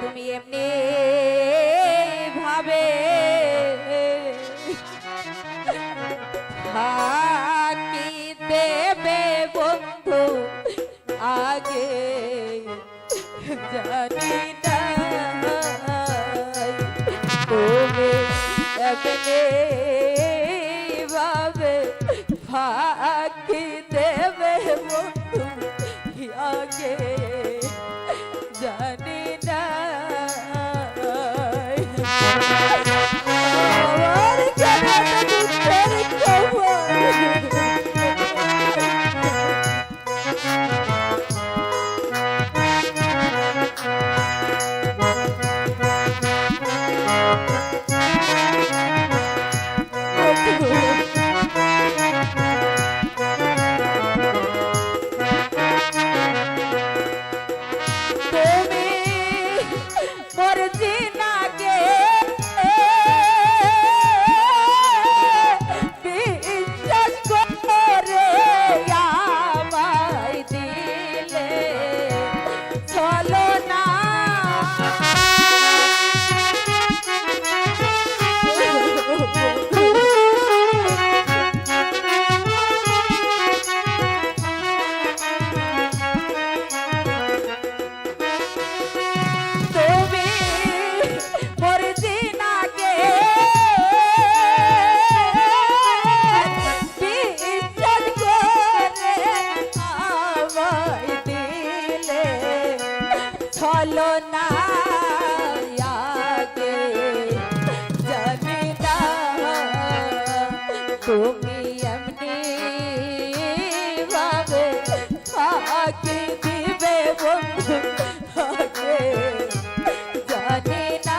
তুমি এমনি ভাবে ফাঁকি দেবে বন্ধু আগে জানি না। দেবে বন্ধু আগে তুমি এমনি ভাবে ফাঁকি দিবে বন্ধু আগে জানি না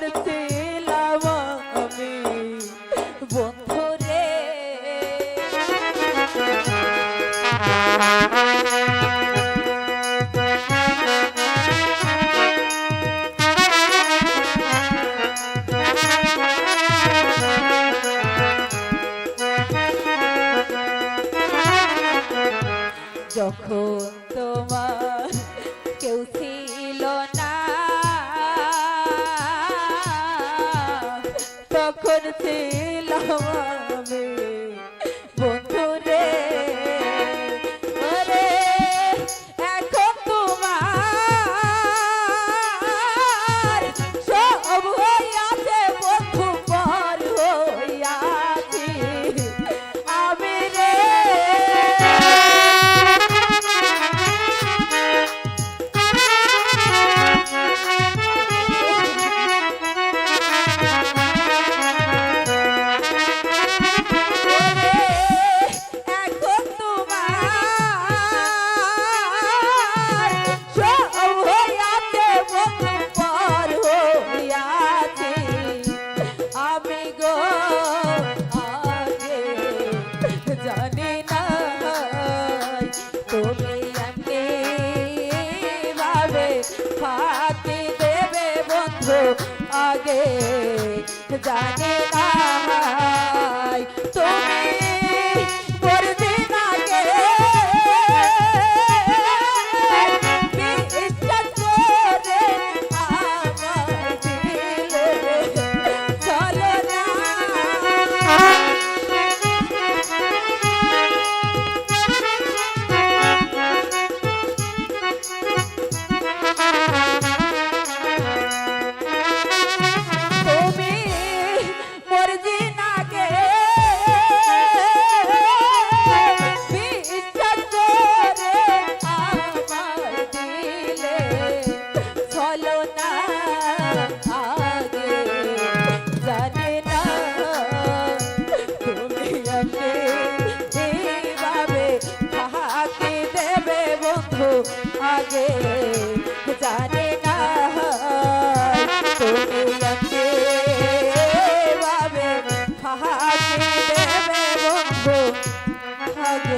তখন ছিলাম আমি। যখন জানি না বন্ধু আগে জানে না হ্যাঁ। তুমি ভাবে আগে